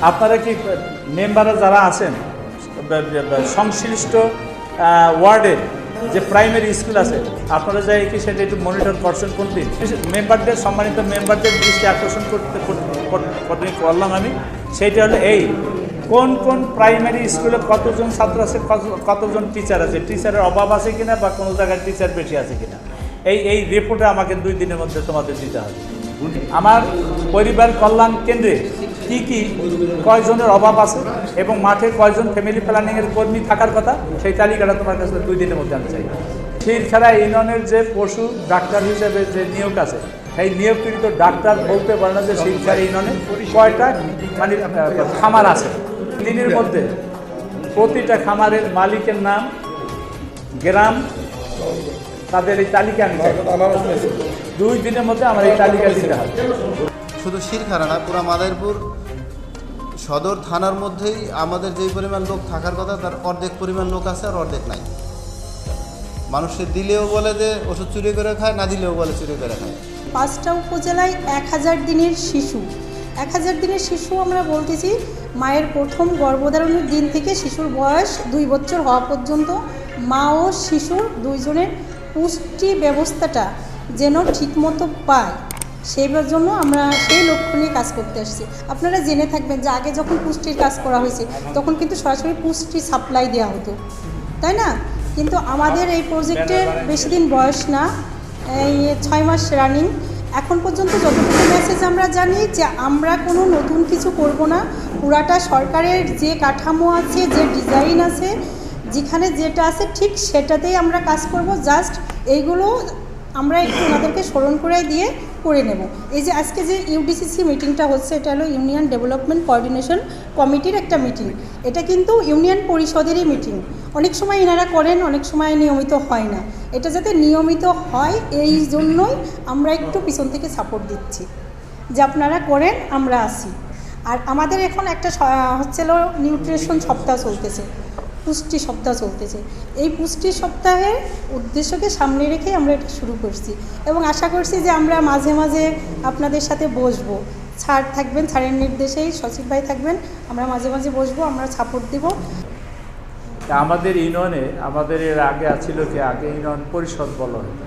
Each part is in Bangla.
আপনারা কি মেম্বাররা যারা আছেন সংশ্লিষ্ট আহ, ওয়ার্ডের যে প্রাইমারি স্কুল আছে আপনারা যাই কি সেটা একটু মনিটর করছেন কোন দিন? মেম্বারদের সম্মানিত মেম্বারদের দৃষ্টি আকর্ষণ করতে কর- কর- করলাম আমি। সেইটা হলো এই কোন কোন প্রাইমারি স্কুলে কতজন ছাত্র আছে কত- কতজন টিচার আছে? টিচারের অভাব আছে কিনা বা কোনো জায়গায় টিচার বেশি আছে কিনা? এই এই রিপোর্টে আমাকে দুই দিনের মধ্যে তোমাদের দিতে হবে। আমার পরিবার কল্যাণ কেন্দ্রে কি কি কয়জনের অভাব আছে এবং মাঠে কয়জন ফ্যামিলি প্ল্যানিংয়ের কর্মী থাকার কথা, সেই তালিকাটা তোমার কাছে দুই দিনের মধ্যে আমি চাই। শিরখারা ইউনিয়নের যে পশু ডাক্তার হিসেবে যে নিয়োগ আছে এই নিয়োগকৃত ডাক্তার বলতে পারে না যে শিরখারা ইউনিয়নে কয়টা মানে খামার আছে। দিনের মধ্যে প্রতিটা খামারের মালিকের নাম, গ্রাম, তাদের এই তালিকা আমি দুই দিনের মধ্যে আমার এই তালিকা দিতে হবে। শুধু শিরখানা না, পুরো মাদারপুর সদর থানার মধ্যেই আমাদের যেই পরিমাণ লোক থাকার কথা, তার অর্ধেক পরিমাণ লোক আছে আর অর্ধেক নাই। মানুষের দিলেও বলে যে ওষুধ চুরি করে খায়, না দিলেও বলে চুরি করে খায়। পাঁচটা উপজেলায় এক হাজার দিনের শিশু। এক হাজার দিনের শিশু আমরা বলতেছি, মায়ের প্রথম গর্ভধারণের দিন থেকে শিশুর বয়স দুই বছর হওয়া পর্যন্ত মা ও শিশুর দুইজনের পুষ্টি ব্যবস্থাটা যেন ঠিকমতো পায়। সেই জন্য আমরা সেই লক্ষ্য নিয়ে কাজ করতে আসছি। আপনারা জেনে থাকবেন যে আগে যখন পুষ্টির কাজ করা হয়েছে, তখন কিন্তু সরাসরি পুষ্টি সাপ্লাই দেওয়া হতো। তাই না? কিন্তু আমাদের এই প্রজেক্টের বেশি দিন বয়স না, এই ছয় মাস রানিং এখন পর্যন্ত যতটুকু মেসেজ আমরা জানি যে আমরা কোনো নতুন কিছু করব না। পুরাটা সরকারের যে কাঠামো আছে, যে ডিজাইন আছে, যেখানে যেটা আছে ঠিক সেটাতেই আমরা কাজ করব। জাস্ট এইগুলো আমরা একটু ওনাদেরকে স্মরণ করে দিয়ে করে নেব। এই যে আজকে যে ইউডিসিসি মিটিংটা হচ্ছে, এটা হলো ইউনিয়ন ডেভেলপমেন্ট কোঅর্ডিনেশন কমিটির একটা মিটিং এটা কিন্তু ইউনিয়ন পরিষদেরই মিটিং অনেক সময় এনারা করেন, অনেক সময় নিয়মিত হয় না। এটা যাতে নিয়মিত হয়, এই জন্যই আমরা একটু পিছন থেকে সাপোর্ট দিচ্ছি। যে আপনারা করেন, আমরা আসি। আর আমাদের এখন একটা হচ্ছিল নিউট্রিশন সপ্তাহ চলতেছে। পুষ্টি সপ্তাহ চলতেছে। এই পুষ্টি সপ্তাহের উদ্দেশ্যকে সামনে রেখেই আমরা এটা শুরু করছি। এবং আশা করছি যে আমরা মাঝে মাঝে আপনাদের সাথে বসবো। ছাড় থাকবেন ছাড়ের নির্দেশেই সচিব ভাই থাকবেন। আমরা মাঝে মাঝে বসবো, আমরা সাপোর্ট দিব। আমাদের ইউনিয়নে, আমাদের এর আগে ছিল কি, আগে ইউনিয়ন পরিষদ বলা হতো।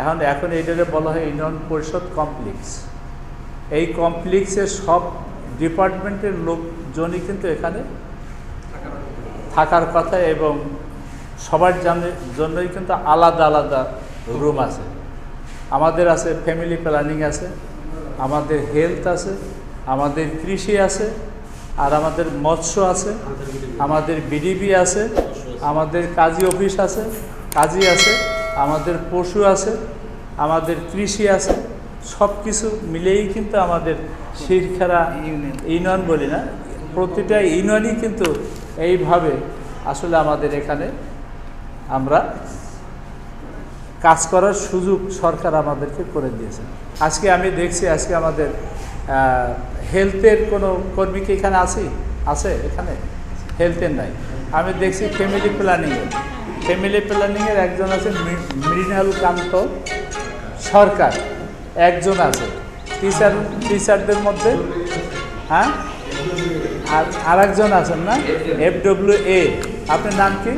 এখন এখন এটাকে বলা হয় ইউনিয়ন পরিষদ কমপ্লেক্স। এই কমপ্লেক্সের সব ডিপার্টমেন্টের লোকজনই কিন্তু এখানে থাকার কথা এবং সবার জন্যই কিন্তু আলাদা আলাদা রুম আছে। আমাদের আছে ফ্যামিলি প্ল্যানিং আছে, আমাদের হেলথ আছে, আমাদের কৃষি আছে, আর আমাদের মৎস্য আছে, আমাদের বিডিবি আছে, আমাদের কাজী অফিস আছে, কাজী আছে, আমাদের পশু আছে, আমাদের কৃষি আছে সব কিছু মিলেই কিন্তু আমাদের শিরখারা ইউনিয়ন বলি না, প্রতিটা ইউনিয়নই কিন্তু এইভাবে আসলে আমাদের এখানে আমরা কাজ করার সুযোগ সরকার আমাদেরকে করে দিয়েছে। আজকে আমি দেখছি, আজকে আমাদের হেলথের কোনো কর্মী কি এখানে আছে? আছে এখানে? হেলথের নাই। আমি দেখছি ফ্যামিলি প্ল্যানিংয়ের ফ্যামিলি প্ল্যানিংয়ের একজন আছে মৃ- মৃণাল কান্ত সরকার। একজন আছে। টিচার টিচারদের মধ্যে হ্যাঁ? আর আরেকজন আছেন না? এফ ডব্লিউ এ আপনার নাম কি?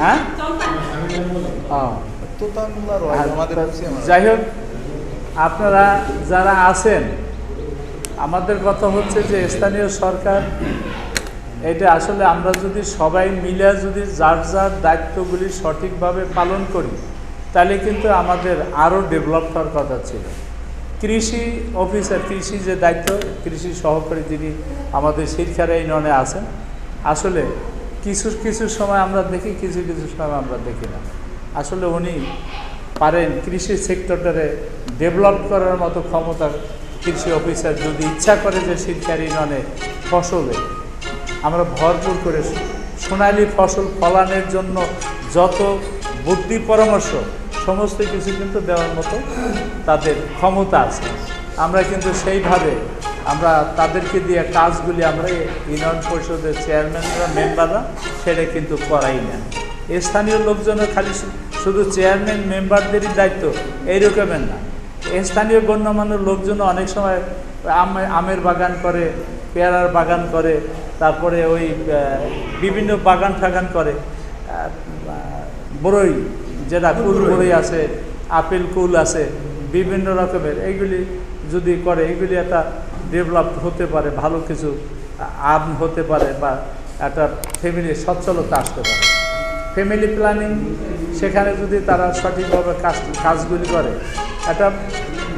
হ্যাঁ? যাই হোক, আপনারা যারা আছেন, আমাদের কথা হচ্ছে যে স্থানীয় সরকার, এটা আসলে আমরা যদি সবাই মিলে যদি যার যার দায়িত্বগুলি সঠিকভাবে পালন করি, তাহলে কিন্তু আমাদের আরও ডেভেলপ হওয়ার কথা ছিল। কৃষি অফিসার, কৃষি যে দায়িত্ব, কৃষি সহকারী যিনি আমাদের শিক্ষারা ইউনিয়নে আছেন, আসলে কিছু কিছু সময় আমরা দেখি, কিছু কিছু সময় আমরা দেখি না। আসলে উনি পারেন কৃষি সেক্টরটারে ডেভেলপ করার মতো ক্ষমতা কৃষি অফিসার যদি ইচ্ছা করে যে শিক্ষার ইউনিয়নে ফসলে। আমরা ভরপুর করে সোনালি ফসল ফলানোর জন্য যত বুদ্ধি পরামর্শ সমস্ত কিছু কিন্তু দেওয়ার মতো তাদের ক্ষমতা আছে। আমরা কিন্তু সেইভাবে আমরা তাদেরকে দিয়ে কাজগুলি আমরা ইউনিয়ন পরিষদের চেয়ারম্যানরা, মেম্বাররা সেটা কিন্তু করাই না। স্থানীয় লোকজনের খালি শুধু চেয়ারম্যান, মেম্বারদেরই দায়িত্ব, এইরকমের না। স্থানীয় গণ্যমান্য লোকজন অনেক সময় আম- আমের বাগান করে, পেয়ারার বাগান করে, তারপরে ওই বিভিন্ন বাগান টাগান করে বড়ই যেটা কুল বড়ই আছে, আপেল কুল আছে, বিভিন্ন রকমের, এইগুলি যদি করে, এইগুলি একটা ডেভেলপ হতে পারে, ভালো কিছু আর্ন হতে পারে বা একটা ফ্যামিলির সচ্ছলতা আসতে পারে। ফ্যামিলি প্ল্যানিং সেখানে যদি তারা সঠিকভাবে কাজ, কাজগুলি করে, একটা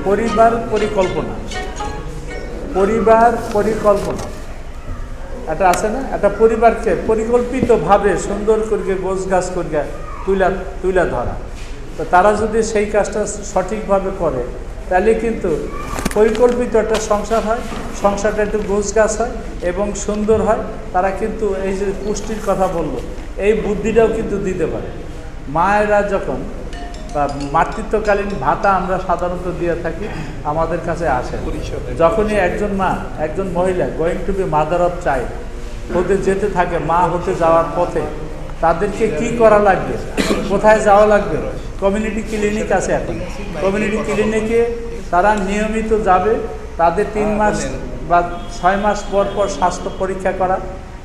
পরিবার পরিকল্পনা। পরিবার পরিকল্পনা। একটা আছে না? একটা পরিবারকে পরিকল্পিতভাবে সুন্দর করে গোছ গাছ করে তুলা তুলে ধরা। তো তারা যদি সেই কাজটা সঠিকভাবে করে তাহলে কিন্তু পরিকল্পিত একটা সংসার হয় সংসারটা একটু গোছ গাছ হয় এবং সুন্দর হয়। তারা কিন্তু এই যে পুষ্টির কথা বলল এই বুদ্ধিটাও কিন্তু দিতে পারে। মায়েরা যখন বা মাতৃত্বকালীন ভাতা আমরা সাধারণত দিয়ে থাকি আমাদের কাছে আসে যখনই একজন মা একজন মহিলা going to be mother of child হতে যেতে থাকে মা হতে যাওয়ার পথে তাদেরকে কি করা লাগবে? কোথায় যাওয়া লাগবে? কমিউনিটি ক্লিনিক আছে এখন। কমিউনিটি ক্লিনিকে তারা নিয়মিত যাবে। তাদের তিন মাস বা ছয় মাস পর পর স্বাস্থ্য পরীক্ষা করা।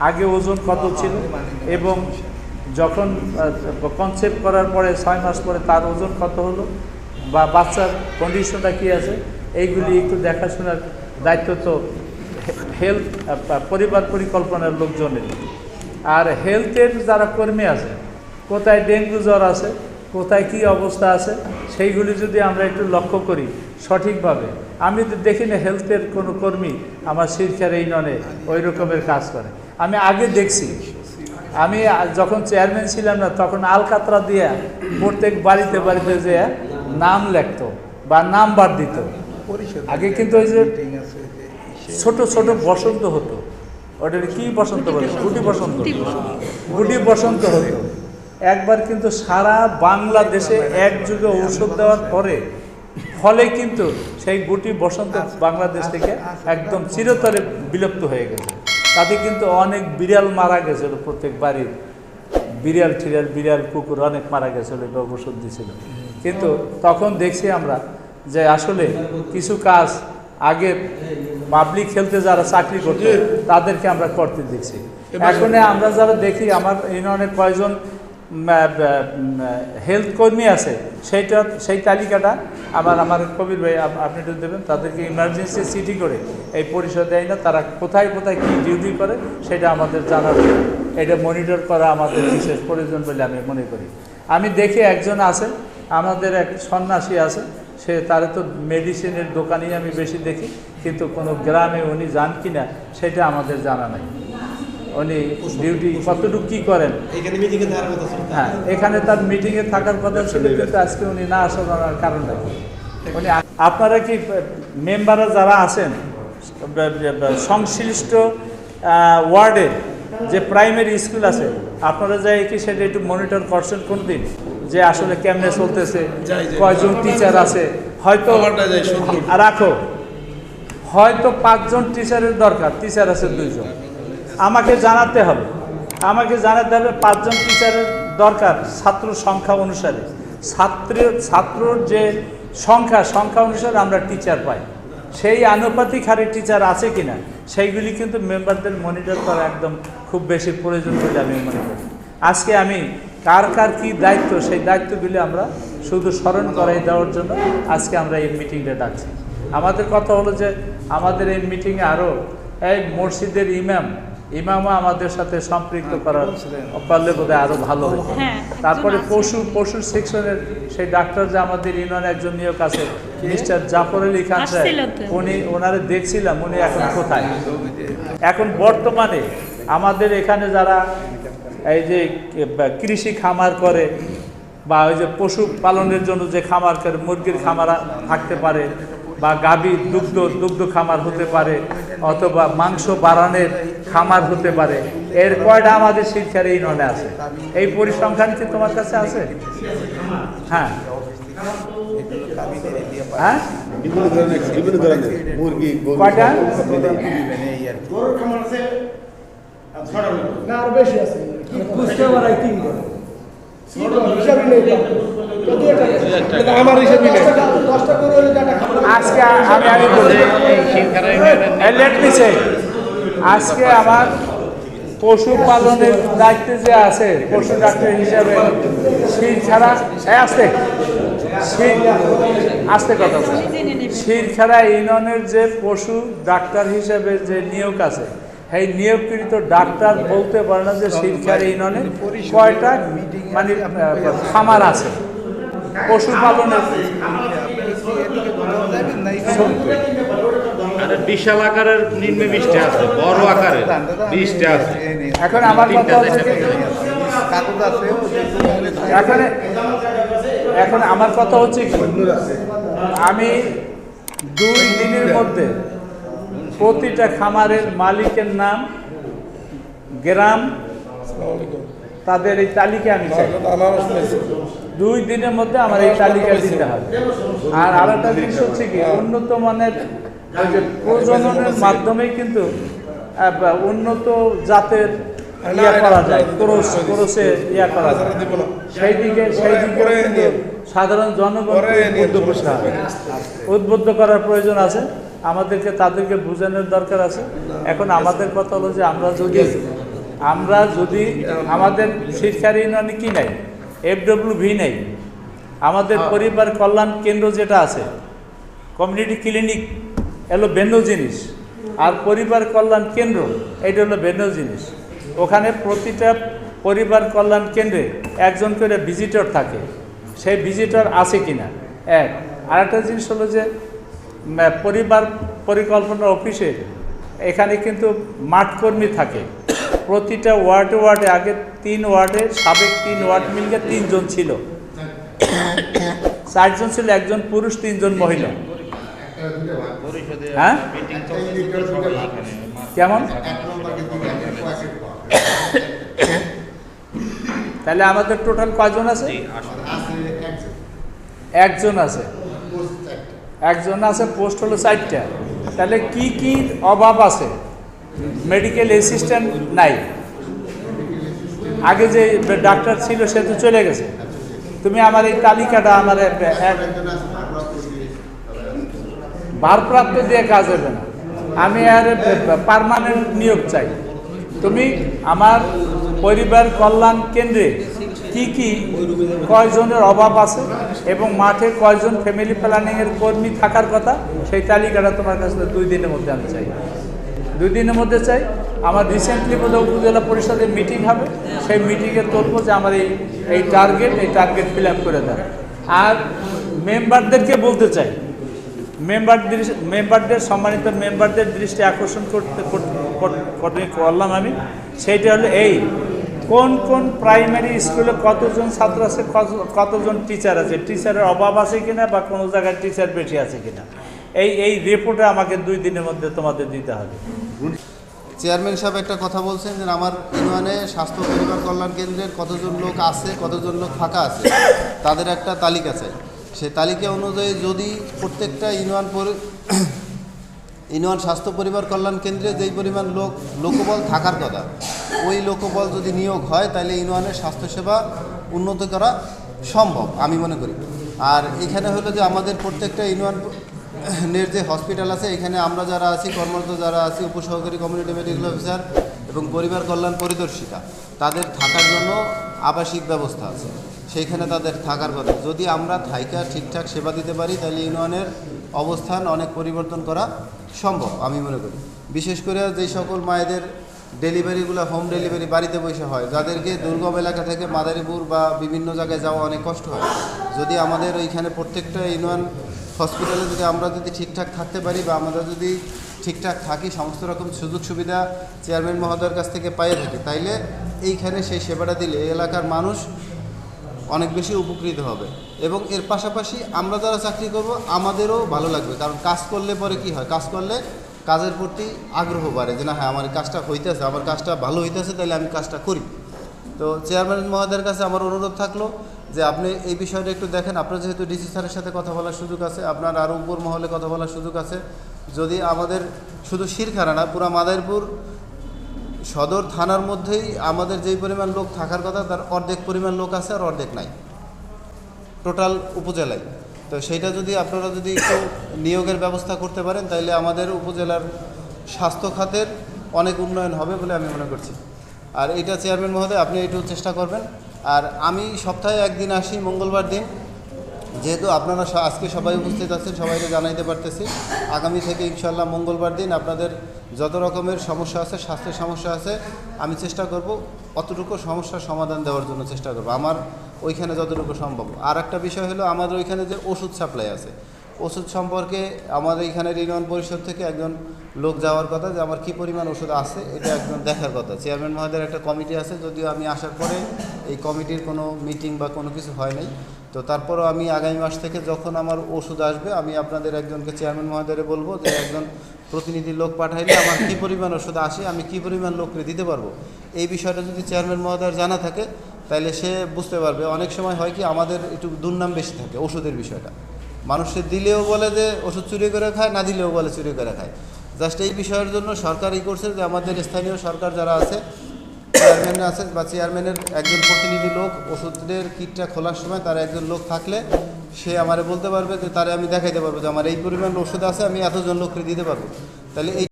আগে ওজন কত ছিল? এবং যখন কনসেপ্ট করার পরে ছয় মাস পরে তার ওজন কত হলো? বা বাচ্চার কন্ডিশনটা কী আছে? এইগুলি একটু দেখাশোনার দায়িত্ব তো হেলথ পরিবার পরিকল্পনার লোকজনের। আর হেলথের যারা কর্মী আছে কোথায় ডেঙ্গু জ্বর আছে কোথায় কি অবস্থা আছে সেইগুলি যদি আমরা একটু লক্ষ্য করি সঠিকভাবে আমি তো দেখি না হেলথের কোনো কর্মী আমার শিক্ষার এই ননে ওই রকমের কাজ করে। আমি আগে দেখছি আমি যখন চেয়ারম্যান ছিলাম না তখন আলকাতরা দিয়ে প্রত্যেক বাড়িতে বাড়িতে যে নাম লেখতো বা নাম্বার দিত। আগে কিন্তু ওই যে ছোট ছোট বসন্ত হতো। ওটার কি বসন্ত বলে? গুটি বসন্ত। গুটি বসন্ত। হতো একবার কিন্তু সারা বাংলাদেশে এক একযুগে ঔষধ দেওয়ার পরে ফলে কিন্তু সেই গুটি বসন্ত বাংলাদেশ থেকে একদম চিরতরে বিলুপ্ত হয়ে গেছে। তাতে কিন্তু অনেক বিড়াল মারা গেছিল প্রত্যেক বাড়ির। বিড়াল ঠিড়াল বিড়াল কুকুর অনেক মারা গেছিল এটা ওষুধ দিছিল। কিন্তু তখন দেখছি আমরা যে আসলে কিছু কাজ আগে পাবলিক হেলথে যারা চাকরি করতো তাদেরকে আমরা করতে দেখছি। এখন আমরা যারা দেখি আমার ইউনিয়নে কয়জন হেলথ কর্মী আছে সেইটা সেই তালিকাটা আবার আমার কবির ভাই আপনি একটু দেবেন তাদেরকে ইমার্জেন্সি সিটি করে এই পরিষদ দেয় না তারা কোথায় কোথায় কী ডিউটি করে সেটা আমাদের জানার এটা মনিটর করা আমাদের বিশেষ প্রয়োজন বলে আমি মনে করি। আমি দেখি একজন আছে আমাদের এক সন্ন্যাসী আছে সে তার তো মেডিসিনের দোকানেই আমি বেশি দেখি কিন্তু কোনো গ্রামে উনি যান কি না সেটা আমাদের জানা নাই। উনি ডিউটি কতটুকু কী করেন? হ্যাঁ এখানে তার মিটিংয়ে থাকার কথা ছিল কিন্তু আজকে উনি না আসার কারণটা কি উনি আপনারা কি মেম্বাররা যারা আছেন সংশ্লিষ্ট ওয়ার্ডে যে প্রাইমারি স্কুল আছে আপনারা যাই কি সেটা একটু মনিটর করছেন কোন দিন যে আসলে কেমনে চলতেছে। কয়জন টিচার আছে হয়তো রাখো। হয়তো পাঁচজন টিচারের দরকার টিচার আছে দুইজন। আমাকে জানাতে হবে। আমাকে জানাতে হবে পাঁচজন টিচারের দরকার ছাত্র সংখ্যা অনুসারে। ছাত্র ছাত্রর যে সংখ্যা সংখ্যা অনুসারে আমরা টিচার পাই। সেই আনুপাতিক হারে টিচার আছে কিনা সেইগুলি কিন্তু মেম্বারদের মনিটর করা একদম খুব বেশি প্রয়োজন বলে আমি মনে করি। আজকে আমি কার কার কি দায়িত্ব সেই দায়িত্বগুলি আমরা শুধু স্মরণ করাই দেওয়ার জন্য আজকে আমরা এই মিটিংটা ডাকছি। আমাদের কথা হলো যে আমাদের এই মিটিংয়ে আরও এই মসজিদের ইমাম ইমামও আমাদের সাথে সম্পৃক্ত করার পারলে বোধহয় আরও ভালো হ্যাঁ, তারপরে পশু পশু সেকশনের সেই ডাক্তার যে আমাদের ইউনিয়নে একজন নিয়োগ আছে মিস্টার জাফর আলী খান সাহেব উনি ওনারে দেখছিলাম উনি এখন কোথায়? এখন বর্তমানে আমাদের এখানে যারা এই যে কৃষি খামার করে বা ওই যে পশু পালনের জন্য যে খামার করে মুরগির খামার থাকতে পারে বা গাভী দুগ্ধ দুগ্ধ খামার হতে পারে অথবা মাংস বাড়ানোর খামার হতে পারে এর কয়টা আমাদের শিক্ষার এই ননে আছে? এই পরিসংখ্যান কি তোমার কাছে আছে? হ্যাঁ। হ্যাঁ? বিভিন্ন ধরনের বিভিন্ন ধরনের মুরগি কয়টা? না আরও বেশি আছে। বুঝতে পারাই তিন করে আজকে আমি আমি বলি লেট মি সে আজকে আমার পশুপালনের দায়িত্বে যে আছে পশু ডাক্তার হিসাবে শির ছাড়া আসতে। শির আসতে কথা বল। শিরখাড়া ইউনিয়নের যে পশু ডাক্তার হিসাবে যে নিয়োগ আছে সেই নিয়োগকৃত ডাক্তার বলতে পারে না যে শিরখাড়া ইউনিয়নে কয়টা মানে খামার আছে? পশুপালনের বিশাল আকারের নিম্নে বৃষ্টি আছে বড় আকারের বৃষ্টি আছে। এখন আমার কথা হচ্ছে এখন এখন আমার কথা হচ্ছে কি? আমি দুই দিনের মধ্যে প্রতিটা খামারের মালিকের নাম, গ্রাম, তাদের এই তালিকা আমি দুই দিনের মধ্যে আমার এই তালিকা দিতে হবে। আর আরেকটা জিনিস হচ্ছে কি, উন্নত মানের প্রজননের মাধ্যমেই কিন্তু উন্নত জাতের ইয়া করা যায়, ক্রোশ, ক্রোশে ইয়া করা যায়। সেই দিকে সেই দিকে সাধারণ হবে। উদ্বুদ্ধ করার প্রয়োজন আছে। আমাদেরকে তাদেরকে বোঝানোর দরকার আছে। এখন আমাদের কথা হলো যে আমরা যদি আমরা যদি আমাদের শিক্ষার ইউনিয়নে কি নাই এফডব্লিউ ভি নাই আমাদের পরিবার কল্যাণ কেন্দ্র যেটা আছে কমিউনিটি ক্লিনিক এলো ভিন্ন জিনিস। আর পরিবার কল্যাণ কেন্দ্র এটা হলো ভিন্ন জিনিস। ওখানে প্রতিটা পরিবার কল্যাণ কেন্দ্রে একজন করে ভিজিটর থাকে। সেই ভিজিটর আছে কিনা? এক। আরেকটা জিনিস হলো যে পরিবার পরিকল্পনা অফিসে এখানে কিন্তু মাঠকর্মী থাকে। প্রতিটা ওয়ার্ডে ওয়ার্ডে আগে তিন ওয়ার্ডে, সাবেক তিন ওয়ার্ড মিলিয়ে তিনজন ছিল। চারজন ছিল, একজন পুরুষ, তিনজন মহিলা। হ্যাঁ? কেমন? তাহলে আমাদের টোটাল কয়জন আছে? একজন আছে। একজন আছে, পোস্ট হলো চারটা। তাহলে কি কি অভাব আছে? মেডিকেল অ্যাসিস্ট্যান্ট নাই। আগে যে ডাক্তার ছিল, সে তো চলে গেছে। তুমি আমার এই তালিকাটা আমার ভারপ্রাপ্ত দিয়ে কাজ হবে না। আমি আর পারমানেন্ট নিয়োগ চাই। তুমি আমার পরিবার কল্যাণ কেন্দ্রে কি কি কয়জনের অভাব আছে এবং মাঠে কয়জন ফ্যামিলি প্ল্যানিংয়ের কর্মী থাকার কথা সেই তালিকাটা তোমার কাছে দুই দিনের মধ্যে আমি চাই। দুই দিনের মধ্যে চাই আমার রিসেন্টলি বোধহয় উপজেলা পরিষদের মিটিং হবে। সেই মিটিংয়ে তুলবো যে আমার এই এই টার্গেট এই টার্গেট ফিল আপ করে দেয়। আর মেম্বারদেরকে বলতে চাই মেম্বারদের মেম্বারদের, সম্মানিত মেম্বারদের দৃষ্টি আকর্ষণ করতে কর- কর- কর- করলাম আমি। সেইটা হলো এই, কোন কোন প্রাইমারি স্কুলে কতজন ছাত্র আছে, কত- কতজন টিচার আছে? টিচারের অভাব আছে কিনা বা কোনো জায়গায় টিচার বেশি আছে কিনা? এই এই রিপোর্টে আমাকে দুই দিনের মধ্যে তোমাদের দিতে হবে। চেয়ারম্যান সাহেব একটা কথা বলছেন যে আমার ইউনিয়নে স্বাস্থ্য পরিবার কল্যাণ কেন্দ্রের কতজন লোক আছে, কতজন লোক ফাঁকা আছে, তাদের একটা তালিকা চাই। সে তালিকা অনুযায়ী যদি প্রত্যেকটা ইউনিয়ন ইউনিয়ন স্বাস্থ্য পরিবার কল্যাণ কেন্দ্রে যেই পরিমাণ লোক, লোকবল থাকার কথা, ওই লোকবল যদি নিয়োগ হয় তাহলে ইউনিয়নের স্বাস্থ্যসেবা উন্নত করা সম্ভব, আমি মনে করি। আর এখানে হলো যে আমাদের প্রত্যেকটা ইউনিয়ন নের যে হসপিটাল আছে, এখানে আমরা যারা আছি, কর্মরত যারা আছি, উপসহকারী কমিউনিটি মেডিকেল অফিসার এবং পরিবার কল্যাণ পরিদর্শিকা তাদের থাকার জন্য আবাসিক ব্যবস্থা আছে। সেইখানে তাদের থাকার কথা। যদি আমরা থাইকা ঠিকঠাক সেবা দিতে পারি, তাহলে ইউনিয়নের অবস্থান অনেক পরিবর্তন করা সম্ভব, আমি মনে করি। বিশেষ করে যেই সকল মায়েদের ডেলিভারিগুলো, হোম ডেলিভারি বাড়িতে বসে হয়, যাদেরকে দুর্গম এলাকা থেকে মাদারীপুর বা বিভিন্ন জায়গায় যাওয়া অনেক কষ্ট হয়। যদি আমাদের ওইখানে প্রত্যেকটা ইউনিয়ন হসপিটালে যদি আমরা যদি ঠিকঠাক থাকতে পারি বা আমরা যদি ঠিকঠাক থাকি, সমস্ত রকম সুযোগ সুবিধা চেয়ারম্যান মহোদয়ের কাছ থেকে পাইয়ে থাকি, তাইলে এইখানে সেই সেবাটা দিলে এলাকার মানুষ অনেক বেশি উপকৃত হবে। এবং এর পাশাপাশি আমরা যারা চাকরি করব, আমাদেরও ভালো লাগবে। কারণ কাজ করলে পরে কি হয়? কাজ করলে কাজের প্রতি আগ্রহ বাড়ে যে না হ্যাঁ আমার কাজটা হইতেছে, আমার কাজটা ভালো হইতেছে তাহলে আমি কাজটা করি। তো চেয়ারম্যান মহোদয়ের কাছে আমার অনুরোধ থাকল যে আপনি এই বিষয়টা একটু দেখেন। আপনার যেহেতু ডিসি স্যারের সাথে কথা বলার সুযোগ আছে, আপনার আরও উপর মহলে কথা বলার সুযোগ আছে। যদি আমাদের শুধু শিরখানা না, পুরা মাদারীপুর সদর থানার মধ্যেই আমাদের যেই পরিমাণ লোক থাকার কথা, তার অর্ধেক পরিমাণ লোক আছে আর অর্ধেক নাই। টোটাল উপজেলায়। তো সেইটা যদি আপনারা যদি একটু নিয়োগের ব্যবস্থা করতে পারেন তাহলে আমাদের উপজেলার স্বাস্থ্য খাতের অনেক উন্নয়ন হবে বলে আমি মনে করছি। আর এটা চেয়ারম্যান মহোদয়, আপনি একটু চেষ্টা করবেন। আর আমি সপ্তাহে একদিন আসি, মঙ্গলবার দিন। যেহেতু আপনারা আজকে সবাই উপস্থিত আছেন, সবাইকে জানাইতে পারতেছি। আগামী থেকে ইনশাল্লাহ মঙ্গলবার দিন আপনাদের যত রকমের সমস্যা আছে, স্বাস্থ্যের সমস্যা আছে, আমি চেষ্টা করব অতটুকু সমস্যার সমাধান দেওয়ার জন্য চেষ্টা করব। আমার ওইখানে যতটুকু সম্ভব। আর একটা বিষয় হলো, আমাদের ওইখানে যে ওষুধ সাপ্লাই আছে, ওষুধ সম্পর্কে আমাদের এখানে ইউনিয়ন পরিষদ থেকে একজন লোক যাওয়ার কথা যে আমার কী পরিমাণ ওষুধ আছে, এটা একজন দেখার কথা। চেয়ারম্যান মহোদয়ের একটা কমিটি আছে, যদিও আমি আসার পরে এই কমিটির কোনো মিটিং বা কোনো কিছু হয় নাই। তো তারপরও আমি আগামী মাস থেকে যখন আমার ওষুধ আসবে, আমি আপনাদের একজনকে চেয়ারম্যান মহোদয়ের বলব যে একজন প্রতিনিধি লোক পাঠাইলে আমার কী পরিমাণ ওষুধ আসে, আমি কী পরিমাণ লোককে দিতে পারব। এই বিষয়টা যদি চেয়ারম্যান মহোদয়ের জানা থাকে তাহলে সে বুঝতে পারবে। অনেক সময় হয় কি, আমাদের একটু দুর্নাম বেশি থাকে ওষুধের বিষয়টা। মানুষের দিলেও বলে যে ওষুধ চুরি করে খায়, না দিলেও বলে চুরি করে খায়। জাস্ট এই বিষয়ের জন্য সরকার ই করছে যে আমাদের স্থানীয় সরকার যারা আছে চেয়ারম্যান আছে বা চেয়ারম্যানের একজন প্রতিনিধি লোক, ওষুধের কিটটা খোলার সময় তার একজন লোক থাকলে সে আমারে বলতে পারবে যে তারে আমি দেখাইতে পারব যে আমার এই পরিমাণ ওষুধ আছে, আমি এতজন লোককে দিতে পারব। তাহলে এই